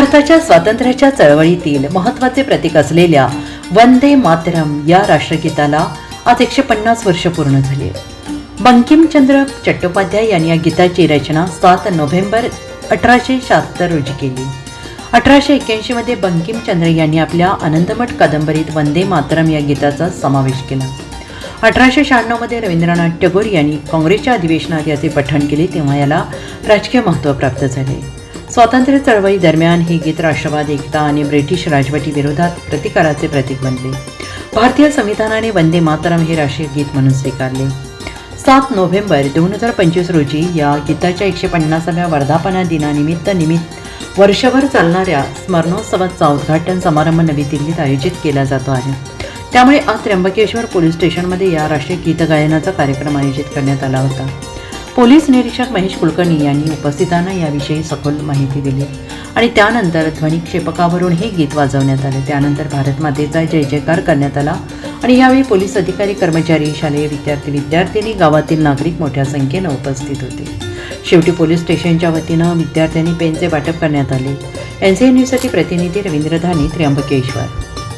भारताच्या स्वातंत्र्याच्या चळवळीतील महत्त्वाचे प्रतीक असलेल्या वंदे मातरम या राष्ट्रगीताला आज एकशे पन्नास वर्ष पूर्ण झाली. बंकिमचंद्र चट्टोपाध्याय यांनी या गीताची रचना सात नोव्हेंबर अठराशे शहात्तर रोजी केली. अठराशे एक्क्याऐंशीमध्ये बंकिमचंद्र यांनी आपल्या आनंदमठ कादंबरीत वंदे मातरम या गीताचा समावेश केला. अठराशे शहाण्णवमध्ये रवींद्रनाथ टागोर यांनी काँग्रेसच्या अधिवेशनात याचे पठण केले तेव्हा याला राजकीय महत्त्व प्राप्त झाले. स्वातंत्र्य चळवळी दरम्यान हे गीत राष्ट्रवाद एकता आणि ब्रिटिश राजवटी विरोधात प्रतिकाराचे प्रतीक बनले. भारतीय संविधानाने वंदे मातरम हे राष्ट्रीय गीत म्हणून स्वीकारले. सात नोव्हेंबर दोन हजार पंचवीस रोजी या गीताच्या एकशे पन्नासाव्या वर्धापना दिनानिमित्त निमित्त वर्षभर चालणाऱ्या स्मरणोत्सवाचा उद्घाटन समारंभ नवी दिल्लीत आयोजित केला जातो आहे. त्यामुळे आज त्र्यंबकेश्वर पोलीस स्टेशनमध्ये या राष्ट्रीय गीतगायनाचा कार्यक्रम आयोजित करण्यात आला होता. पोलीस निरीक्षक महेश कुलकर्णी यांनी उपस्थितांना याविषयी सखोल माहिती दिली. आणि त्यानंतर ध्वनिक्षेपकावरून हे गीत वाजवण्यात आले. त्यानंतर भारत मातेचा जय जयकार करण्यात आला. आणि यावेळी पोलीस अधिकारी कर्मचारी शालेय विद्यार्थी विद्यार्थिनी गावातील नागरिक मोठ्या संख्येनं उपस्थित होते. शेवटी पोलीस स्टेशनच्या वतीनं विद्यार्थ्यांनी पेनचे वाटप करण्यात आले. एन सी न्यूजसाठी प्रतिनिधी रवींद्र धानी त्र्यंबकेश्वर.